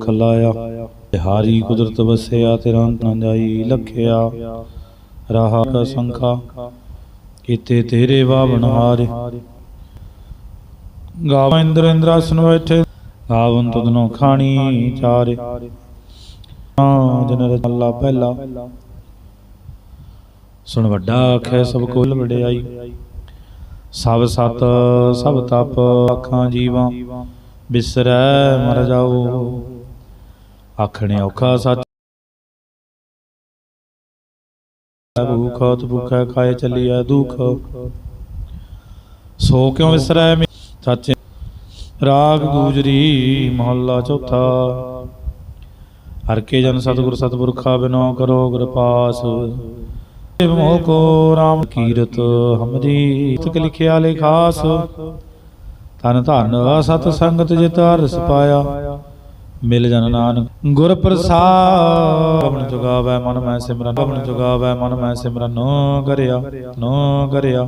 ਮੁਖ ਲਾਇਆ ਬਿਹਾਰੀ ਕੁਦਰਤ ਵਸਿਆ, ਤੇਰਾ ਨਾ ਜਾਈ ਲਖਿਆ। ਰਹਾ ਕਾ ਸੰਖਾ, ਕੀਤੇ ਤੇਰੇ ਬਾਵਨ ਹਾਰੇ ਗਾਵ ਇੰਦਰ ਇੰਦਰਾਸਨ ਬੈਠੇ, ਗਾਵਨ ਤੁਧਨੋ ਖਾਣੀ ਚਾਰੇ। ਜਨ ਰਜਲਾ ਪਹਿਲਾ। ਸੁਣ ਵੱਡਾ ਆਖੈ, ਸਭ ਕੋਲ ਵਡਿਆਈ। ਸਭ ਸਤ, ਸਭ ਤਪ, ਅੱਖਾਂ ਜੀਵਾਂ। ਬਿਸਰੈ, ਮਰ ਜਾਓ। ਆਖਣੇ ਔਖਾ ਸੱਚ। ਭੂਖ ਤੇ ਭੁਖੈ, ਖਾਏ ਚੱਲੀਐ ਦੁਖ। ਸੋ ਕਿਉ ਵਿਸਰੈ ਮੇ- ਰਾਗ ਗੂਜਰੀ ਮਹੱਲਾ ਚੌਥਾ। ਹਰ ਕੇ ਜਨ ਸਤਿਗੁਰ ਸਤਿਪੁਰਖਾ ਬਿਨੋ ਕਰੋ ਗੁਰਪਾਸ ਮੋਹ ਕੋ ਰਾਮ ਕੀਰਤ ਹਮਰੀ। ਤੁਕ ਲਿਖਿਆ ਲਿਖਾਸ। ਤਨ ਧਨ ਸਤ ਸੰਗਤ ਜਿਤ ਰਸ ਪਾਇਆ। ਮਿਲ ਜਨ ਨਾਨਕ। ਗੁਰ ਪ੍ਰਸਾਦ। ਆਪਣ ਜੁਗਾਵੈ ਮਨ ਮੈਂ ਸਿਮਰਨ। ਆਪਣ ਜੁਗਾਵੈ ਮਨ ਮੈਂ ਸਿਮਰਨ। ਨੋ ਕਰਿਆ ਨੋ ਕਰਿਆ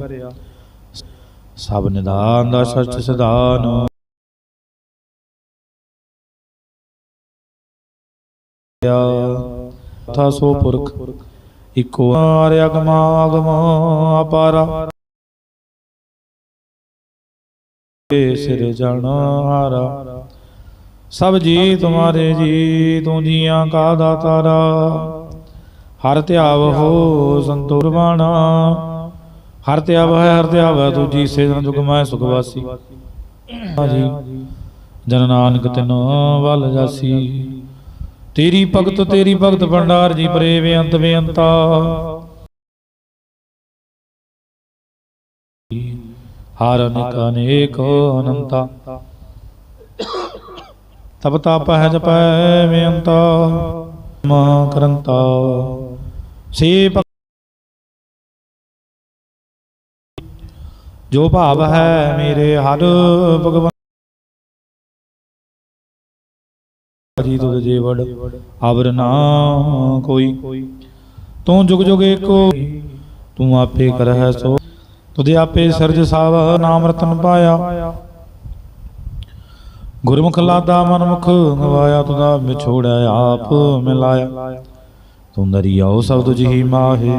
ਸਭ ਨਿਦਾਨ ਦਾ ਸਚ ਸਿਧਾਨ। ਥਾ ਸੋ ਪੁਰਖ। ਇਕੋ ਆਰਿ ਅਗਮ ਆਗਮ ਸਿਰ ਜਣ ਹਾਰਾ। ਸਭ ਜੀ ਤੁਮਾਰੇ ਜੀ ਤੂੰ ਜੀਆਂ ਕਾ ਦਾਤਾਰਾ। ਹਰ ਧਿਆਵ ਹੋ ਸੰਤੋਰ ਬਾਣਾ। ਹਰ ਧਿਆਵ ਹੈ ਹਰ ਧਿਆਵ ਹੈ ਤੂੰ ਜੀ ਸੇ ਜਨ ਜੁਗ ਮੈਂ ਸੁਖ ਵਾਸੀ। ਜੀ। ਜਨ ਨਾਨਕ ਤਿਨ ਵੱਲ ਜਾਸੀ। ਤੇਰੀ ਭਗਤ ਤੇਰੀ ਭਗਤ ਭੰਡਾਰ ਜੀ ਪਰੇ ਬੇਅੰਤ ਬੇਅੰਤਾ। ਹਰ ਅਨੇਕ ਅਨੇਕ ਅਨੰਤਾ। ਤਾਪ ਹੈ ਜਪੈ ਬੇਅੰਤਾ, ਮਾ ਕਰੰਤਾ। ਸੇ ਜੋ ਭਾਵ ਹੈ ਮੇਰੇ ਹਰ ਭਗਵਾਨ। ਜੀ ਤੁਧ ਜੀਵੜ ਅਵਰ ਨਾ ਕੋਈ। ਤੂੰ ਜੁਗ ਜੁਗ ਏਕੋ ਤੂੰ ਆਪੇ ਕਰਹਿ ਸੋ। ਤੁਧੇ ਆਪੇ ਸਰਜ ਸਾਵ, ਨਾਮ ਰਤਨ ਪਾਇਆ। ਗੁਰਮੁਖ ਲਾਦਾ ਮਨਮੁਖ ਗਵਾਇਆ ਤੁਦਾ ਵਿਛੋੜਿਆ ਆਪ ਮਿਲਾਇਆ ਤੂੰ ਦਰਿਆਓ ਸਭ ਤੁਝ ਹੀ ਮਾਹੇ,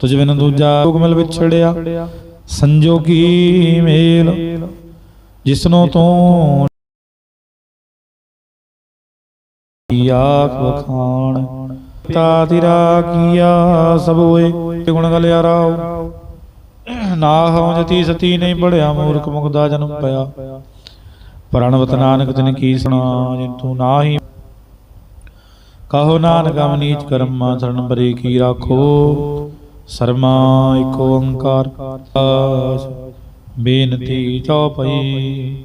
ਤੁਝ ਬਿਨ ਦੂਜਾ ਹੁਕਮ ਮਿਲ ਵਿਛੜਿਆ। ਸੰਜੋਗੀ ਮੇਲ, ਜਿਸਨੋਂ ਤੂੰ ਆਖ ਵਖਾਣ। ਤਾ ਤੇਰਾ ਕੀਆ ਸਭ ਹੋਏ ਗੁਣ ਗਲਿਆ ਰਾਉ ਨਾ ਹਉ ਜਤੀ ਸਤੀ ਨਹੀਂ ਪੜਿਆ, ਮੂਰਖ ਮੁਖ ਦਾ ਜਨਮ ਪਿਆ। ਪ੍ਰਣਵਤ ਨਾਨਕ ਤਿਨ ਕੀ ਸੁਣਾ, ਜਿਨ ਤੂੰ ਨਾਹੀ। ਕਹੋ ਨਾਨਕ ਅਮ ਕਰਮਾ, ਸਰਣ ਬਰੇ ਕੀ ਰਾਖੋ। ਸਰਮਾ ਏਕ ਓੰਕਾਰ ਬੇਨਤੀ ਚਉਪਈ।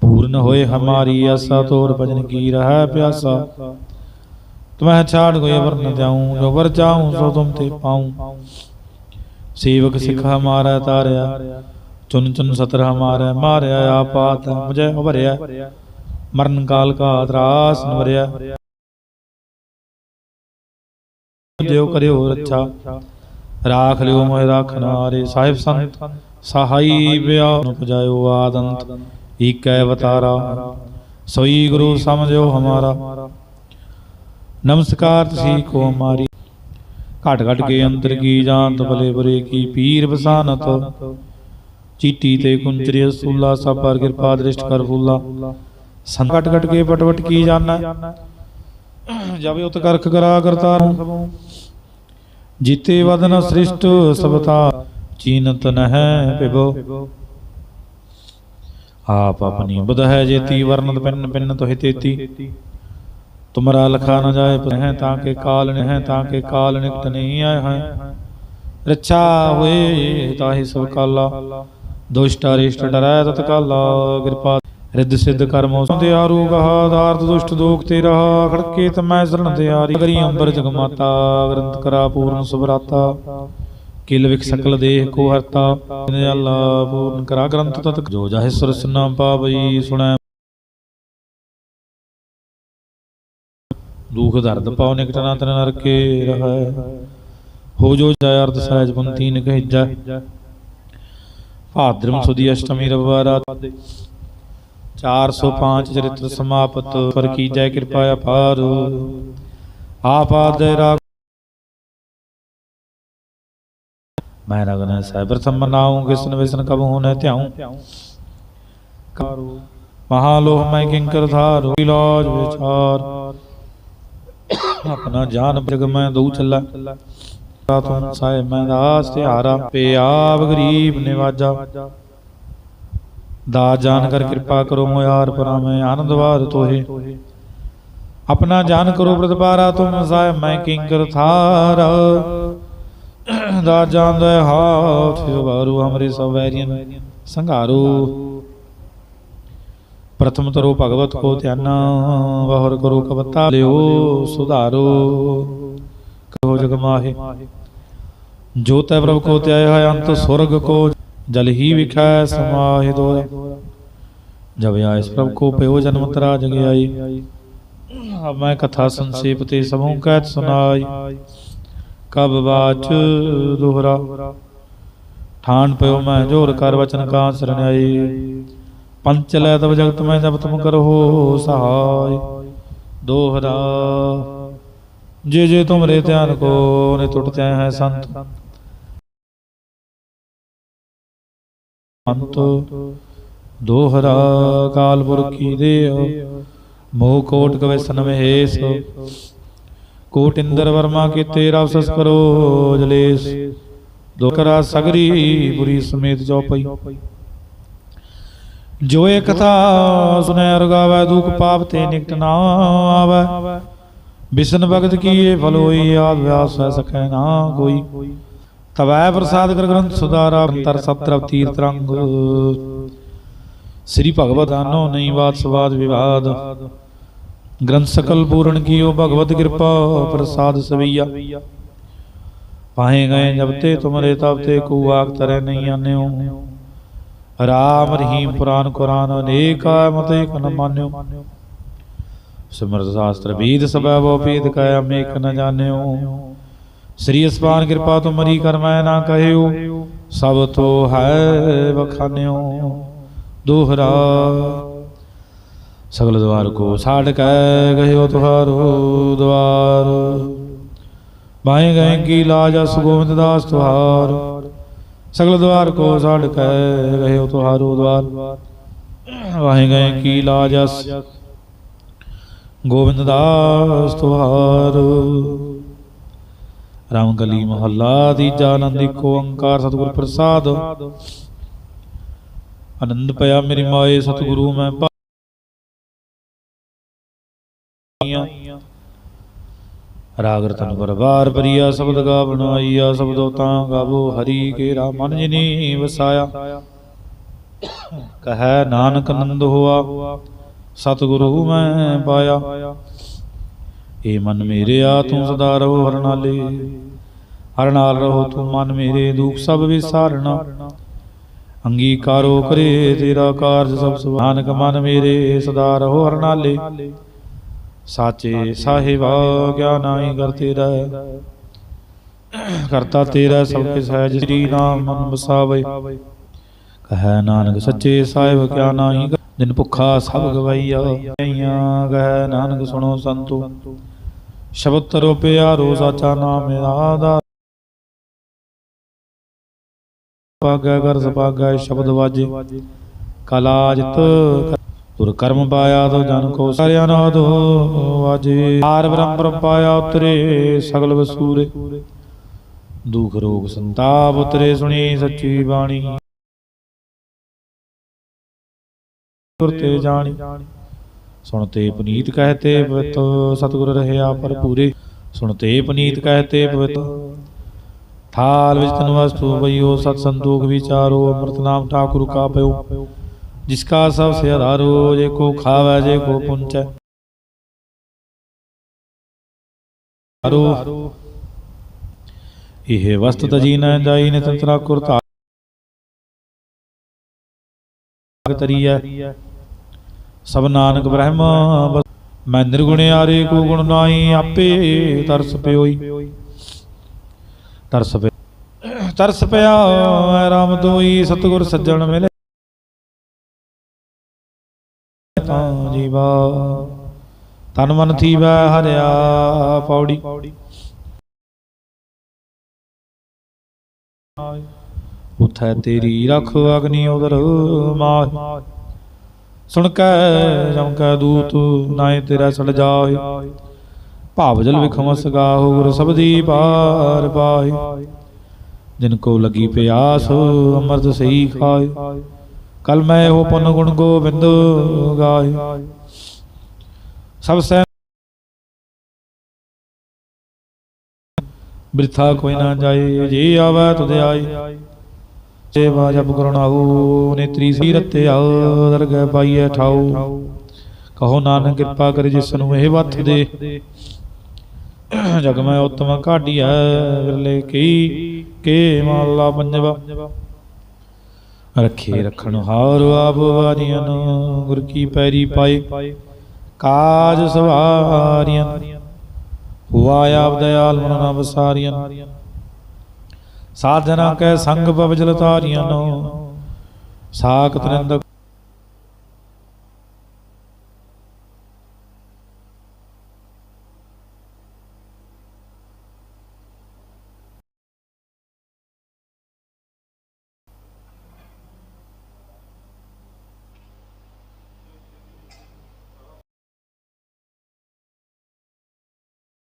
ਪੂਰਨ ਹੋਏ ਹਮਾਰੀ ਆਸਾ, ਤੋਰ ਭਜਨ ਕੀ ਰਹਾ ਪਿਆਸਾ। ਤੁਮਹਿ ਛਾੜ ਗਏ ਵਰਨ ਜਾਉ ਜੋ ਵਰ ਜਾਉ ਸੋ ਤੁਮ ਤੇ ਪਾਉ। ਸੇਵਕ ਸਿਖ ਹਮਾਰਾ ਤਾਰਿਆ ਚੁਨ ਚੁਨ ਸਤਰ ਹਮਾਰਾ ਮਾਰਿਆ ਆਪਾਤ, ਮੁਝੇ ਉਭਰਿਆ ਮਰਨ ਕਾਲ ਕਾ ਤਰਾਸ ਨਵਰਿਆ ਦਿਓ ਕਰਿਓ ਰੱਛਾ। ਰਾਖ ਲਿਓ ਮੋਹਿ ਰਾਖਨਾਰੇ ਸਾਹਿਬ ਸੰਤ, ਸਹਾਈ ਬਿਆ ਨੂੰ ਪੁਜਾਇਓ ਆਦੰਤ। ਈਕੈ ਅਵਤਾਰਾ। ਸੋਈ ਗੁਰੂ ਸਮਝਿਓ ਹਮਾਰਾ। ਨਮਸਕਾਰ ਤੁਸੀਂ ਕੋ ਹਮਾਰੀ। ਘਟ ਘਟ ਕੇ ਅੰਤਰ ਕੀ ਜਾਣਤ ਭਲੇ ਬੁਰੇ ਕੀ ਪੀਰ ਬਸਾਨਤ। ਚੀਟੀ ਤੇ ਕੁੰਚਰੀ ਰਸੂਲਾ ਸਭ ਪਰ ਕਿਰਪਾ ਦ੍ਰਿਸ਼ਟ ਕਰ ਫੂਲਾ ਸੰਤ ਘਟ ਕੇ ਪਟ ਪਟ ਕੀ ਜਾਣੈ? ਜਾਵੇ ਉਤ ਕਰਖ ਕਰਾ ਕਰਤਾ ਜੀਤੇ ਵਦਨ ਸ੍ਰਿਸ਼ਟ ਸਬਤਾ ਚੀਨਤ ਨਹਿ ਪਿਬੋ ਆਪ ਆਪਣੀ ਬੁਧ ਹੈ ਜੇਤੀ ਵਰਨਤ ਪਿੰਨ ਪਿੰਨ ਤੋਹਿ ਤੇਤੀ। ਤੁਮਰਾ ਲਖਾ ਨ ਜਾਏ ਪਹਿ ਤਾਂ ਕੇ ਕਾਲ ਨਹਿ ਤਾਂ ਕੇ ਕਾਲ ਨਿਕਟ ਨਹੀਂ ਆਏ ਹੈ ਰੱਛਾ ਹੋਏ ਤਾਹੀ ਸਭ ਕਾਲਾ। ਦੁਸ਼ਟ ਅਰਿਸ਼ਟ ਡਰੈ ਤਤ ਕਿਰਪਾ ਰਿੱਧ ਸਿੱਧ ਕਰਮੋ ਸੰਦੇ ਆਰੂ ਗਹਾ ਦੁਸ਼ਟ ਦੋਖ ਤੇ ਰਹਾ ਖੜਕੇ ਤਮੈ ਸਰਣ ਤਿਆਰੀ ਕਰੀ ਅੰਬਰ ਜਗ ਗ੍ਰੰਥ ਕਰਾ ਪੂਰਨ ਸੁਭਰਾਤਾ ਕਿਲ ਵਿਖ ਸਕਲ ਦੇਹ ਕੋ ਹਰਤਾ ਨੇ ਅੱਲਾ ਪੂਰਨ ਕਰਾ। ਗ੍ਰੰਥ ਤਤ ਜੋ ਜਾਹਿ ਸੁਰ ਪਾਵਈ, ਸੁਣੈ। ਦੁਖ ਦਰਦ ਪਾਉ ਨਿਕਟਨਾ ਤਨ ਨਰਕੇ ਰਹੈ ਹੋ ਜੋ ਜੈ ਅਰਧ ਸਹਿਜ ਪੰਤੀ ਨ ਕਹਿਜੈ ਭਾਦਰਮ ਸੁਦੀ ਅਸ਼ਟਮੀ ਰਵਿਵਾਰ 405 ਚਰਿਤ੍ਰ ਸਮਾਪਤ ਪਰ ਕੀ ਜੈ ਕਿਰਪਾ ਅਪਾਰ ਆਪਾਦ ਰਾ ਮੈਂ ਰਗਨ ਸਹਿ ਪ੍ਰਥਮ ਨਾਉ ਕਿਸਨ ਵਿਸਨ ਕਬ ਹੋਨੇ ਧਿਆਉ ਕਾਰੂ ਮਹਾਲੋਹ ਮੈਂ ਕਿੰਕਰ ਧਾਰੂ ਇਲਾਜ ਵਿਚਾਰ ਆਪਣਾ ਜਾਨ ਜਗ ਮੈਂ ਦਊ ਚੱਲਾ ਤੂੰ ਸਾਹਿਬ ਮੈਂ ਦਾਸ ਤਿਹਾਰਾ, ਪੇ ਗਰੀਬ ਨਿਵਾਜਾ। ਦਾ ਜਾਨ ਕਰ ਕਿਰਪਾ ਕਰੋ ਮੋਇਆਰ ਪਰਾਮੇ ਆਨੰਦਵਾਦ ਤੋਹੇ। ਆਪਣਾ ਜਾਨ ਕਰੋ ਪ੍ਰਤਪਾਰਾ ਤੁਮ ਸਾਹਿਬ, ਮੈਂ ਕਿੰਕਰ ਥਾਰ। ਦਾ ਜਾਂਦੇ ਹਾਥ ਵਾਰੂ ਹਮਰੇ ਸਭ ਵੈਰੀਨ ਸੰਘਾਰੂ। ਪ੍ਰਥਮ ਤਰੋ ਭਗਵਤ ਕੋ ਧਿਆਨ ਵਹਰ ਕਰੋ ਕਵਤਾ ਲਿਓ ਸੁਧਾਰੋ। ਕਹੋ ਜਗ ਮਾਹੇ ਜੋ ਤੈ ਪ੍ਰਭ ਕੋ ਧਿਆਇ ਹੈ ਅੰਤ ਸੁਰਗ ਕੋ ਜਲ ਹੀ ਵਿਖੈ ਸਮਾਹਿ ਦੋਰਾ ਜਬ ਆਇਸ ਪ੍ਰਭ ਕੋ ਪਇਓ ਜਨਮ ਤਰਾ ਜਗ ਆਈ ਅਬ ਮੈਂ ਕਥਾ ਸੰਸੇਪ ਤੇ ਸਮੂਹ ਕਹਿਤ ਸੁਨਾਈ ਕਬ ਬਾਚ ਦੋਹਰਾ ਠਾਣ ਪਇਓ ਮੈਂ ਜੋਰ ਕਰ ਵਚਨ ਕਾ ਸਰਣਾਈ ਪੰਚ ਲੈ ਤਬ ਜਗਤ ਮੈਂ ਜਬ ਤੁਮ ਕਰੋ ਸਹਾਇ ਦੋਹਰਾ ਜੇ ਜੇ ਤੁਮਰੇ ਧਿਆਨ ਕੋ ਨੇ ਟੁੱਟਤੇ ਹੈ ਸੰਤ। ਅੰਤ ਦੋਹਰਾ ਕਾਲ ਪੁਰਖੀ ਦੇਉ ਮੋਹ ਕੋਟ ਕਵੇ ਸਨਮਹੇਸ ਕੋਟ ਇੰਦਰ ਵਰਮਾ ਕੀਤੇ ਰਵਸਸ ਕਰੋ, ਜਲੇਸ। ਦੁਕਰਾ ਸਗਰੀ, ਬੁਰੀ ਸਮੇਤ ਚੌਪਈ ਜੋ ਇਹ ਕਥਾ ਸੁਨੈ ਰਗਾਵੈ ਦੁਖ ਪਾਪ ਤੇ ਨਿਕਟ ਨਾ ਆਵੈ। ਬਿਸ਼ਨ ਭਗਤ ਕੀਏ ਫਲ ਹੋਈ, ਆਦ ਵਿਆਸ ਹੈ ਸਕੈ ਨਾ ਕੋਈ। ਤਵੈ ਪ੍ਰਸਾਦ ਕਰ ਗ੍ਰੰਥ ਸੁਧਾਰਾ, ਅੰਤਰ ਸਤਰਵ ਤੀਰਤ ਰੰਗ ਸ੍ਰੀ ਭਗਵਤ ਆਨੋ ਨਹੀਂ ਬਾਤ ਸਵਾਦ ਵਿਵਾਦ। ਗ੍ਰੰਥ ਸਕਲ ਪੂਰਨ ਕੀਓ ਭਗਵਤ ਕਿਰਪਾ, ਪ੍ਰਸਾਦ ਸਵਈਆ। ਪਾਏ ਗਏ ਜਬ ਤੇ ਤੁਮਰੇ ਤਬ ਤੇ ਕੂ ਆਖ ਤਰੇ ਨਹੀਂ ਆਨਿਓ। ਰਾਮ ਰਹੀਮ ਪੁਰਾਨ ਕੁਰਾਨ, ਅਨੇਕਾ ਮਤ ਇਕ ਨ ਮਾਨਿਓ। ਸਿਮਰਤ ਸ਼ਾਸਤਰ ਬੀਦ ਸਭੈ ਵੋ ਪੀਦ ਕੈ ਅਮੇਕ ਨ ਜਾਣਿਓ। ਸ੍ਰੀ ਅਸਪਾਨ ਕਿਰਪਾ ਤੁਮਰੀ ਕਰ ਮੈਂ ਨਾ ਕਹਿਓ, ਸਭ ਤੋ ਹੈ ਬਖਾਨਿਓ ਦੋਹਰਾ ਸਗਲ ਦਵਾਰ ਕੋ ਛਾੜ ਕੈ ਗਇਓ ਤੁਹਾਰੋ ਦਵਾਰ। ਬਾਏ ਗਏ ਕੀ ਲਾਜ ਅਸ ਗੋਬਿੰਦ ਦਾਸ ਤੁਹਾਰ। ਸਗਲ ਦਵਾਰ ਕੋ ਛਾੜ ਕੈ ਗਇਓ ਤੁਹਾਰੋ ਦਵਾਰ। ਵਾਹੇ ਗਏ ਕੀ ਲਾਜ ਅਸ ਗੋਬਿੰਦ ਦਾਸ ਤੁਹਾਰ। ਰਾਮ ਗਲੀ ਮਹੱਲਾ ਤੀਜਾ ਆਨੰਦ ਏਕੋ ਓੰਕਾਰ ਸਤਿਗੁਰ ਪ੍ਰਸਾਦ। ਆਨੰਦ ਪਿਆ ਮੇਰੀ ਮਾਏ ਸਤਿਗੁਰੂ, ਮੈਂ ਰਾਗ ਰਤਨ ਪਰਵਾਰ ਪਰਿਆ, ਸ਼ਬਦ ਗਾ ਬਣਾਈਆ, ਸ਼ਬਦੋ ਤਾਂ ਗਾਵੋ, ਹਰੀ ਕੇ ਮਨ ਜਿਨੀ ਵਸਾਇਆ। ਕਹੈ ਨਾਨਕ ਨੰਦ ਹੋਆ। ਸਤਿਗੁਰੂ ਮੈਂ ਪਾਇਆ। ਏ ਮਨ ਮੇਰੇ ਆ, ਤੂੰ ਸਦਾ ਰਹੋ ਹਰ ਨਾਲੇ ਹਰ ਨਾਲ ਰਹੋ ਤੂੰ ਮਨ ਮੇਰੇ, ਦੁੱਖ ਸਭ ਵਿਸਾਰਣਾ ਅੰਗੀਕਾਰੋ ਕਰੇ ਤੇਰਾ ਕਾਰਜ ਸਭ ਸੁਭਾਨਕ ਮਨ ਮੇਰੇ, ਸਦਾ ਰਹੋ ਹਰ ਨਾਲੇ ਸਾਚੇ ਸਾਹਿਬਾ ਕਿਆ ਨਾਹੀ ਕਰ ਤੇਰਾ। ਕਰਤਾ ਤੇਰਾ ਸਭ ਕੇ ਸਹਿਜ ਸ੍ਰੀ ਨਾਮ ਮਨ ਵਸਾਵੇ। ਕਹੈ ਨਾਨਕ ਸੱਚੇ ਸਾਹਿਬ ਕਿਆ ਨਾਹੀ ਦਿਨ ਭੁੱਖਾ ਸਭ ਗਵਾਈਆ। ਗਹਿ ਨਾਨਕ ਸੁਣੋ ਸੰਤੋ। ਸ਼ਬਦ ਤਰੋ ਪਿਆਰੋ ਸਾਚਾ ਨਾਮ ਮੇਰਾ ਆਧਾਰ ਪਾਗੈ ਕਰ ਸਪਾਗੈ ਸ਼ਬਦ ਵਾਜੇ। ਕਲਾ ਜਿਤ ਤੁਰ ਕਰਮ ਪਾਇਆ ਤੋ ਜਨ ਕੋ ਸਾਰਿਆ ਨਾਦੋ ਵਾਜੇ। ਆਰ ਬ੍ਰਹਮ ਬ੍ਰਹਮ ਪਾਇਆ ਉਤਰੇ ਸਗਲ ਵਸੂਰੇ। ਦੁਖ ਰੋਗ ਸੰਤਾਪ ਉਤਰੇ ਸੁਣੀ ਸੱਚੀ ਬਾਣੀ। ਤੁਰਤੇ ਜਾਣੀ। ਸੁਣਤੇ ਪੁਨੀਤ ਕਹਤੇ ਪਵਿੱਤ ਸਤਿਗੁਰ ਰਹਿਆ ਭਰਪੂਰੇ। ਸੁਣਤੇ ਪੁਨੀਤ ਕਹਤੇ ਪਵਿੱਤ ਥਾਲ ਵਿੱਚ ਤਨ ਵਸਤੂ ਬਈਓ ਸਤ ਸੰਤੋਖ ਵਿਚਾਰੋ ਅੰਮ੍ਰਿਤ ਨਾਮ ਠਾਕੁਰ ਕਾ ਪਇਓ। ਜਿਸਕਾ ਸਭ ਸੇ ਆਧਾਰੋ ਜੇ ਕੋ ਖਾਵੇ, ਜੇ ਕੋ ਪੁੰਚੈ। ਹਰੋ। ਇਹ ਵਸਤ ਤਜੀ ਨ ਨੇ ਤੰਤਰਾ ਕੁਰਤਾ ਤਰੀਐ। ਸਭ ਨਾਨਕ ਬ੍ਰਹਮ ਬਸ- ਮੈਂ ਨਿਰਗੁਣਿਆਰੇ ਕੋ ਗੁਣ ਨਾਹੀ, ਆਪੇ ਤਰਸ ਪਿਓਈ। ਤਰਸ ਪਿਆ ਤਰਸ ਪਿਆ ਰਾਮ ਦੋਈ, ਸਤਿਗੁਰ ਸੱਜਣ ਮਿਲੇ। ਤਾਂ ਜੀਵਾ, ਤਨ ਮਨ ਥੀਵੈ, ਹਰਿਆ ਪੌੜੀ। ਉਥੈ ਤੇਰੀ ਰਖ ਅਗਨੀ ਉਦਰ ਮਾਹ। ਸੁਣ ਕੈ ਜਮ ਦੂਤ ਨਾਏ ਤੇਰਾ ਸੜ ਜਾਏ ਭਾਵ ਜਲ ਵਿਖਮਸ ਗਾਹੁ ਗੁਰ ਸਬਦੀ ਪਾਰ ਪਾਏ ਜਿਨ ਕੋ ਲਗੀ ਪਿਆਸ, ਅੰਮ੍ਰਿਤ ਸਹੀ ਖਾਏ। ਕਲ ਮੈਂ ਹੋ ਪੁਨ ਗੁਣ ਗੋਬਿੰਦ ਗਾਏ ਸਭ ਸੈ ਬਿਰਥਾ ਕੋਈ ਨਾ ਜਾਏ, ਜੀ ਆਵੈ ਤੁਧ ਆਈ ਸੇਵਾ ਜਪ ਕਰੁਣਾਉ ਨੇਤਰੀ ਸੀ ਆਉ ਦਰਗਹਿ ਪਾਈਐ ਠਾਉ ਕਹੋ ਨਾਨਕ ਕਿਰਪਾ ਕਰੇ ਜਿਸ ਨੂੰ ਇਹ ਵੱਥ ਦੇ। ਜਗ ਮੈਂ ਉਤਮ ਕਾਢੀਐ ਵਿਰਲੇ ਕੀ, ਕੇ ਮਾਲਾ ਪੰਜਵਾ। ਰੱਖੇ ਰਖਣ ਹਾਰ ਆਪ ਵਾਰੀਆਂ ਗੁਰ ਕੀ ਪੈਰੀ ਪਾਏ। ਕਾਜ ਸਵਾਰੀਆਂ ਹੁਆ ਆਪ ਦਇਆਲ ਮਨ ਨਾ ਵਸਾਰੀਆਂ ਸਾਧਨਾ ਕੈ ਸੰਗ ਬਵਜਲ ਤਾਰੀਆਂ ਨੋ। ਸਾਖਤ ਨਿੰਦ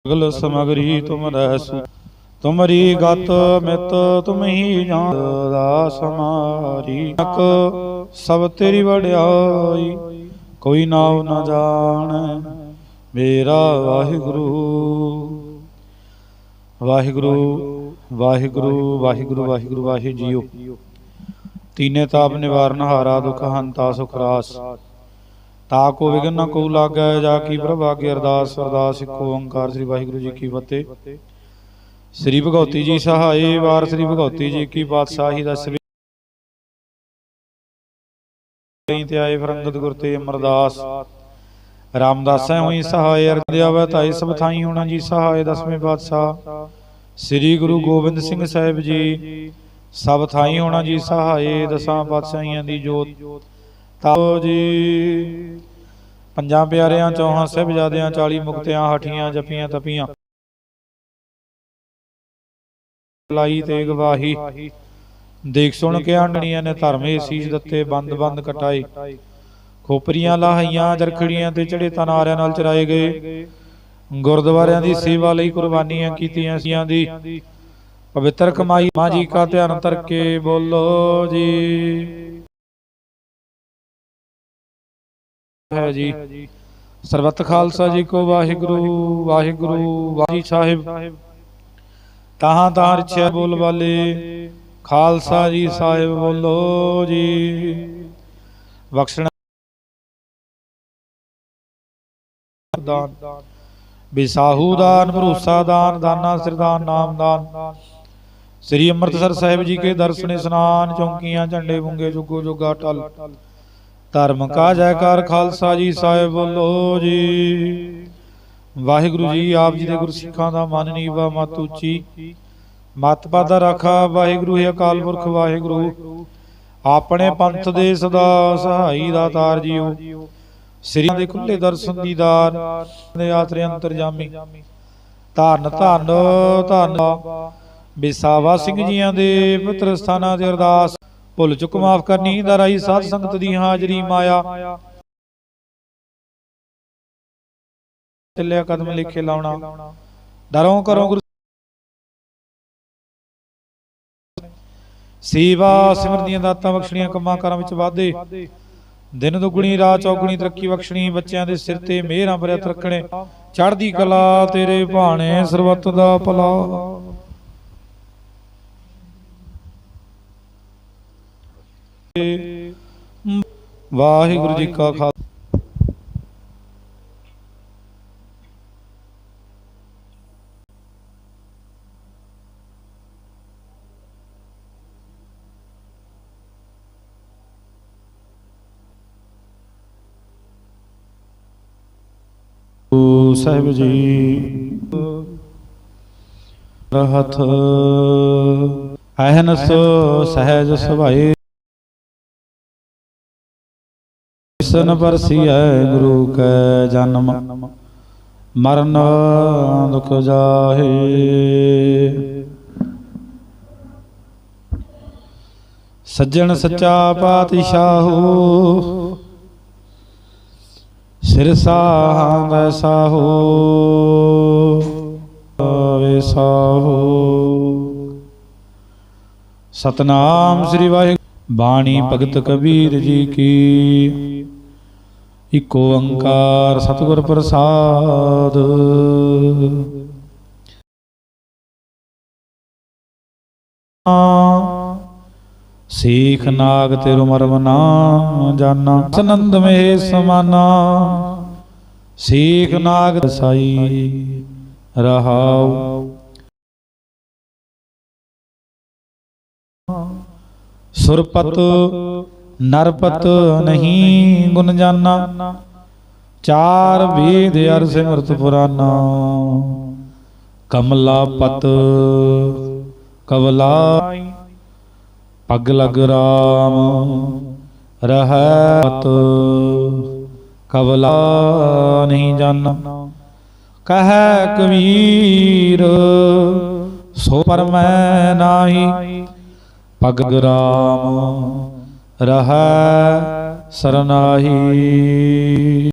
ਗਲ ਸਮਗਰੀ ਤੁਮ ਰਹਿਸੂ ਤੁਮਰੀ ਗਤ ਮਿਤ ਤੁਮ ਜਾਣ ਦਾਸ ਮਾਰੀ ਨਕ ਸਭ ਤੇਰੀ ਵਡਿਆਈ, ਕੋਈ ਨਾਉ ਨਾ ਜਾਣ ਮੇਰਾ ਵਾਹਿਗੁਰੂ। ਵਾਹਿਗੁਰੂ ਵਾਹਿਗੁਰੂ ਵਾਹਿਗੁਰੂ ਵਾਹਿਗੁਰੂ ਵਾਹਿ ਜੀਓ। ਤੀਨੇ ਤਾਪ ਨਿਵਾਰਨ ਹਾਰਾ ਦੁਖ ਹੰਤਾ ਸੁਖ ਰਾਸ। ਤਾ ਕੋ ਵਿਗਨ ਨ ਕੋ ਲਾਗੈ, ਜਾ ਕੀ ਪ੍ਰਭਾਗਿ ਅਰਦਾਸ ਅਰਦਾਸ ਇਕ ਓੰਕਾਰ ਸ੍ਰੀ ਵਾਹਿਗੁਰੂ ਜੀ ਕੀ ਫਤਿਹ। ਸ੍ਰੀ ਭਗਉਤੀ ਜੀ ਸਹਾਏ ਵਾਰ ਸ੍ਰੀ ਭਗਉਤੀ ਜੀ ਕੀ ਬਾਦਸ਼ਾਹੀ ਦਾ ਸ੍ਰੀ ਤੇ ਆਏ ਫਰੰਗਤ ਗੁਰ ਤੇ ਅਮਰਦਾਸ। ਰਾਮਦਾਸੈ ਹੋਈ ਸਹਾਏ ਅਰਜ ਆਵੈ ਤਾਈ ਸਭ ਥਾਈ ਹੋਣਾ ਜੀ ਸਹਾਏ ਦਸਵੇਂ ਬਾਦਸ਼ਾਹ। ਸ੍ਰੀ ਗੁਰੂ ਗੋਬਿੰਦ ਸਿੰਘ ਸਾਹਿਬ ਜੀ, ਸਭ ਥਾਈ ਹੋਣਾ ਜੀ ਸਹਾਏ ਦਸਾਂ ਪਾਤਸ਼ਾਹੀਆਂ ਦੀ ਜੋਤ। ਤਾਓ ਜੀ, ਪੰਜਾਂ ਪਿਆਰਿਆਂ, ਚੌਹਾਂ ਸਾਹਿਬਜ਼ਾਦਿਆਂ 40 ਮੁਕਤਿਆਂ, ਹਠੀਆਂ, ਜਪੀਆਂ, ਤਪੀਆਂ। ਲਾਈ ਤੇ ਗਵਾਹੀ। ਦੇਖ ਸੁਣ ਕੇ ਆਂਡਣੀਆਂ ਨੇ ਧਰਮੇ ਸੀਸ ਦਿੱਤੇ, ਬੰਦ ਬੰਦ ਕਟਾਏ ਖੋਪਰੀਆਂ ਲਾਹੀਆਂ, ਜਰਖੜੀਆਂ ਤੇ ਚੜੇ ਤਨਾਰਿਆਂ ਨਾਲ ਚਰਾਏ ਗਏ। ਗੁਰਦੁਆਰਿਆਂ ਦੀ ਸੇਵਾ ਲਈ ਕੁਰਬਾਨੀਆਂ ਕੀਤੀਆਂ ਸੀਆਂ ਦੀ। ਪਵਿੱਤਰ ਕਮਾਈ ਮਾਂ ਜੀ ਕਾ ਧਿਆਨ ਧਰ ਕੇ ਬੋਲੋ ਜੀ। ਹੈ ਜੀ। ਸਰਬੱਤ ਖਾਲਸਾ ਜੀ ਕੋ ਵਾਹਿਗੁਰੂ ਵਾਹਿਗੁਰੂ ਵਾਹਿ ਸਾਹਿਬ ਤਾਹਾਂ ਤਾਹਾਂ ਰਛਿਆ ਬੋਲ ਵਾਲੇ। ਖਾਲਸਾ ਜੀ ਸਾਹਿਬ ਬੋਲੋ ਜੀ। ਬਖਸ਼ਣਾ ਦਾਨ। ਬਿਸਾਹੂ ਦਾਨ ਭਰੋਸਾ ਦਾਨ ਦਾਨਾ ਸਿਰਦਾਨ ਨਾਮ ਦਾਨ। ਸ੍ਰੀ ਅੰਮ੍ਰਿਤਸਰ ਸਾਹਿਬ ਜੀ ਕੇ ਦਰਸ਼ਨ ਇਸਨਾਨ ਚੌਂਕੀਆਂ ਝੰਡੇ ਬੁੰਗੇ ਜੁਗੋ ਜੁਗਾ ਟਲ। ਧਰਮ ਕਾ ਜੈਕਾਰ ਖਾਲਸਾ ਜੀ ਸਾਹਿਬ ਬੋਲੋ ਜੀ। ਵਾਹਿਗੁਰੂ ਜੀ ਆਪ ਜੀ ਦੇ ਗੁਰਸਿੱਖਾਂ ਦਾ ਮਨ ਨੀਵਾ ਮਤ ਉੱਚੀ। ਮਤ ਪਾਦਾ ਰਾਖਾ ਵਾਹਿਗੁਰੂ ਹੈ ਅਕਾਲ ਪੁਰਖ ਵਾਹਿਗੁਰੂ। ਆਪਣੇ ਪੰਥ ਦੇ ਸਦਾ ਸਹਾਈ ਦਾਤਾਰ ਜੀਓ। ਸ੍ਰੀ ਦੇ ਖੁੱਲੇ ਦਰਸ਼ਨ ਦੀਦਾਰ ਦੇ ਆਤਰੇ ਅੰਤਰਜਾਮੀ ਧੰਨ ਧੰਨ ਧੰਨ ਬਿਸਾਵਾ ਸਿੰਘ ਜੀਆਂ ਦੇ ਪਵਿੱਤਰ ਸਥਾਨਾਂ ਤੇ ਅਰਦਾਸ। ਭੁੱਲ ਚੁੱਕ ਮਾਫ ਕਰਨੀ ਦਰਾਈ ਸਾਧ ਸੰਗਤ ਦੀ ਹਾਜ਼ਰੀ ਮਾਇਆ। ਚੱਲਿਆ ਕਦਮ ਲਿਖੇ ਲਾਉਣਾ। ਡਰੋਂ ਕਰੋ ਗੁਰੂ ਸੇਵਾ ਸਿਮਰਨ ਦੀਆਂ ਦਾਤਾਂ ਬਖਸ਼ਣੀਆਂ ਕੰਮਾਂ ਕਾਰਾਂ ਵਿੱਚ ਵਾਧੇ। ਦਿਨ ਦੁਗਣੀ ਰਾਤ ਚੌਗਣੀ ਤਰੱਕੀ ਬਖਸ਼ਣੀ ਬੱਚਿਆਂ ਦੇ ਸਿਰ ਤੇ ਮਿਹਰਾਂ ਭਰਿਆ ਰੱਖਣੇ। ਚੜ੍ਹਦੀ ਕਲਾ ਤੇਰੇ ਭਾਣੇ ਸਰਬੱਤ ਦਾ ਭਲਾ। ਵਾਹਿਗੁਰੂ ਜੀ ਕਾ ਖਾਲਸਾ ਗੁਰੂ ਸਾਹਿਬ ਜੀ। ਰਹਤ। ਅਹਨਸ ਸਹਿਜ ਸੁਭਾਏ ਇਸ ਦਰਸ਼ਨ ਗੁਰੂ ਕੈ ਜਨਮ। ਮਰਨ ਦੁਖ ਜਾਹੇ। ਸੱਜਣ ਸੱਚਾ ਪਾਤਸ਼ਾਹੋ। ਸਿਰ ਸਾਹਾਂ ਸਾਹੋ, ਆਵੇ ਸਾਹੋ। ਸਤਨਾਮ ਸ੍ਰੀ ਵਾਹਿਗੁਰੂ। ਬਾਣੀ ਭਗਤ ਕਬੀਰ ਜੀ ਕੀ। ਇਕੋ ਓੰਕਾਰ ਸਤਿਗੁਰ ਪ੍ਰਸਾਦ। ਸੀਖ ਨਾਗ ਤੇਰੋ ਮਰਮ ਨਾ ਜਾਣਾ ਸਨੰਦ ਮੇ ਸਮਾਨਾ। ਸੀਖ ਨਾਗ ਸਾਈ ਰਹਾਉ। ਸੁਰਪਤ ਨਰਪਤ ਨਹੀਂ ਗੁਣ ਜਾਨਾ। ਚਾਰ ਵੇਦ ਅਰ ਸਿਮਰਤ ਪੁਰਾਨਾ। ਕਮਲਾ ਪਤ ਕਵਲਾ ਪੱਗ ਲਗ ਰਾਮ, ਰਹਤ ਕਵਲਾ ਨਹੀਂ ਜਾਨਾ। ਕਹੈ ਕਬੀਰ, ਸੋ ਪਰ ਮੈਂ ਨਾਹੀ। ਪਗ ਰਾਮ ਰਹੈ ਸਰਨਾਹੀ